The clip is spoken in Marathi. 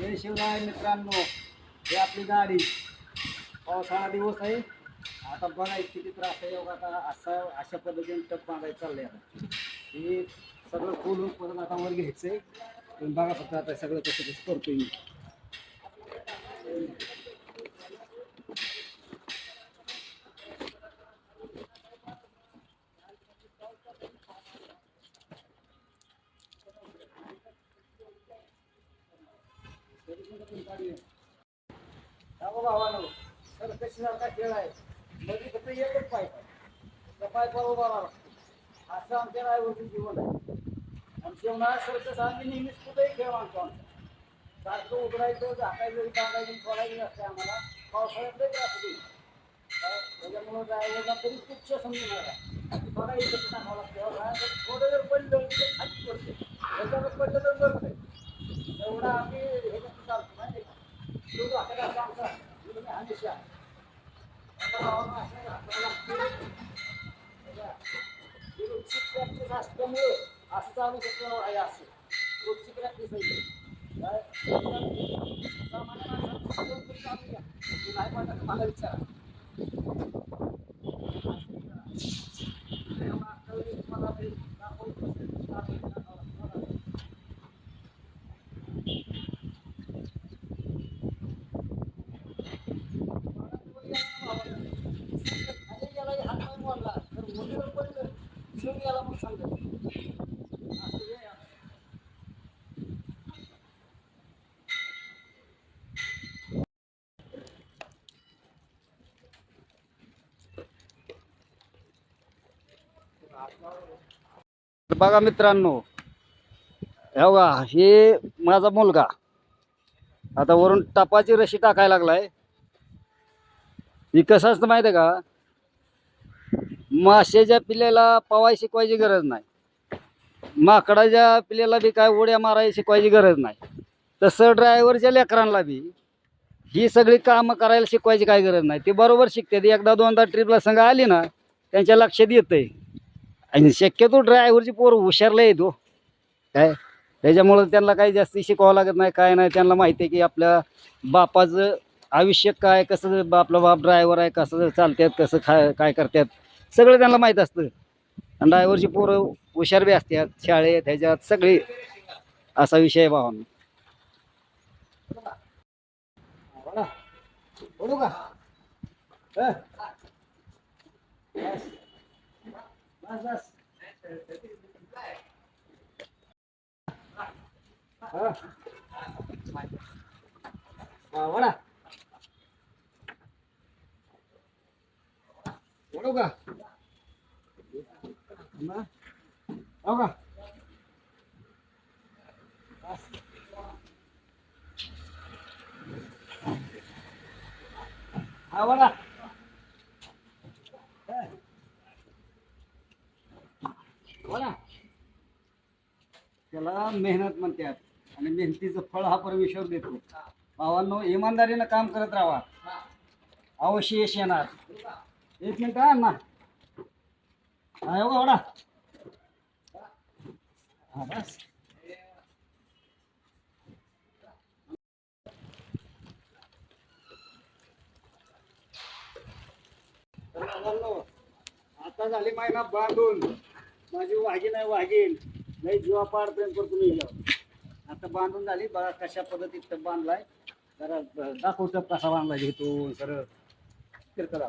जय शिवराय मित्रांनो हे आपली गाडी. पावसाळा दिवस आहे. आता बघा किती त्रास आहे. बघा आता असा अशा पद्धतीने टप बांधायचं चाललंय आता. हे सगळं खोलून परत आता वर घ्यायचं आहे बघा फक्त आता सगळं कसं कसं करतोय मी. सर कशी सारखा खेळ आहे? मध्ये फक्त एकच पाईप आहे. त्या पायपावर उभा लागतो. असं आमच्या रायवरचं जीवन आहे. आमच्या उन्हाळ्यात सरकस आम्ही नेहमीच कुठेही खेळ मानतो आमचा. सारखं उघडायचं झाकायचं टाकायचं सोडायचं असते आम्हाला. पावसाळ्यात लई त्रास होतो त्याच्यामुळं ड्रायव्हरला तरी तुच्छ समजून आला बघा इथं टाकावं लागतं बघा. जर थोडं जर पडलं तर खाली पडते त्याच्यावर पडलं तर बरं एवढा आम्ही हे कसं चालतो माहिती आहे का तो हाताला असा आमचा नेहमी हमेशा आता भावांनो असं हाताला लागतं. बघा. ही रोजची practice असल्यामुळं असं चालू शकतो आहे असं रोजची प्रॅक्टिस आहे ही. काय? सामान्य माणसाला शिकवून तरी चालू द्या. तू नाही पाहिजे तर मला विचारा एवढा अक्कल तुम्हाला तरी दाखवत नसेल. दाखवत नका. बघा मित्रांनो बघा हे माझा मुलगा. आता वरून टपाची रशी टाकायला लागलाय. ही कसं असतं माहिती आहे का? माशाच्या पिल्याला पवाय शिकवायची गरज नाही. माकडाच्या पिल्याला बी काय उड्या मारायची शिकवायची गरज नाही. तसं ड्रायव्हरच्या लेकरांना बी ही सगळी कामं करायला शिकवायची काय गरज नाही. ते बरोबर शिकतात. एकदा दोनदा ट्रिपला संघ आली ना त्यांच्या लक्षात येतंय. आणि शक्यतो ड्रायव्हरची पोर हुशारला येतो हो. काय? त्याच्यामुळं त्यांना काही जास्त शिकवावं लागत नाही काय नाही. त्यांना माहिती आहे की आपल्या बापाचं आयुष्य काय कसं बा- आपला बाप ड्रायव्हर आहे कसं चालतात कसं खा काय करतात सगळं त्यांना माहीत असतं. आणि ड्रायव्हरची पोरं हुशार बी असतात शाळेत ह्याच्यात सगळे असा विषय आहे भावांनो. का बस. का का त्याला मेहनत म्हणतात आणि मेहनतीचं फळ हा परमेश्वर देतो. भावांनो इमानदारीनं काम करत राहा. अवश्य यश येणार. एक मिनिट हा ना हा एवढा एवढा हा बस तर भावांनो, आता झाली महिना बांधून माझी वाघीण आहे वाघीण नाही जीवापाड प्रेम करतो मी हिच्यावर. आता बांधून झाली बघा कशा पद्धतीत टप बांधलाय जरा ब- दाखव टप कसा बांधलाय घेतो सरळ किरकला